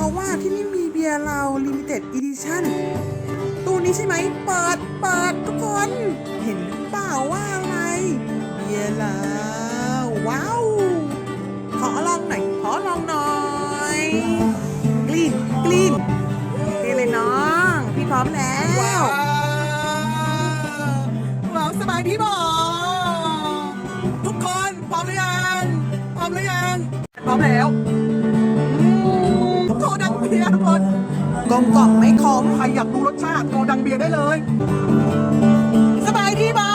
ราะว่าที่นี่มีเบียร์เรา Limited Edition ตู้นี้ใช่ไหมเปิดเปิดทุกคน เห็นหรือเปล่าว่าอะไร เบียร์เราว้าวขอลองหน่อยขอลองหน่อยกลีนกลีนนี่เลยน้อง พี่พร้อมแล้วว้าวสบายดีบอทุกคนพร้อมหรือยังพร้อมหรือยังพร้อมแล้ว เบียร์ทุกคนกลมกล่อมไม่ขมใครอยากดูรสชาติโคดังเบียร์ได้เลย สบายดีบอ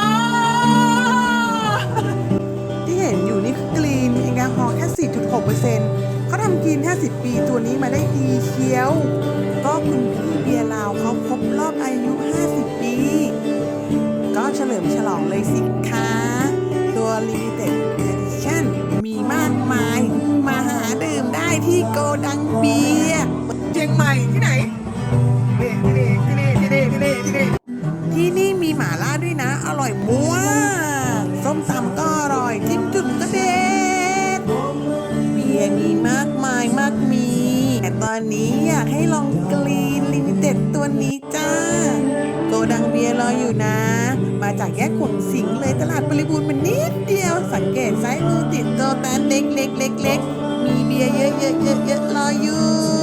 ที่เห็นอยู่นี่คือกรีนแอลกอฮอล์แค่ 4.6%เซ็นต์เขาทำกรีน50ปีตัวนี้มาได้ดีเชียว ก็คุณพี่เบียร์ลาวเขาครบรอบอายุ 50 ปี ก็เฉลิมฉลองเลยสิค่ะ ที่โกดังเบียร์เชียงใหม่ที่ไหนที่นี่ที่นี่ที่นี่ที่นี่ที่นี่ที่นี่มีหมาล่าด้วยนะ อร่อยมั่วส้มตำก็อร่อยจิ้มจุ่มก็เด็ดเบียร์มีมากมายมากมี แต่ตอนนี้อยากให้ลองกรีนลิมิเต็ดตัวนี้จ้าโกดังเบียร์รออยู่นะ มาจากแยกขุนสิงเลยตลาดบริบูรณ์มันนิดเดียวสังเกตซ้ายมือติด โตแตน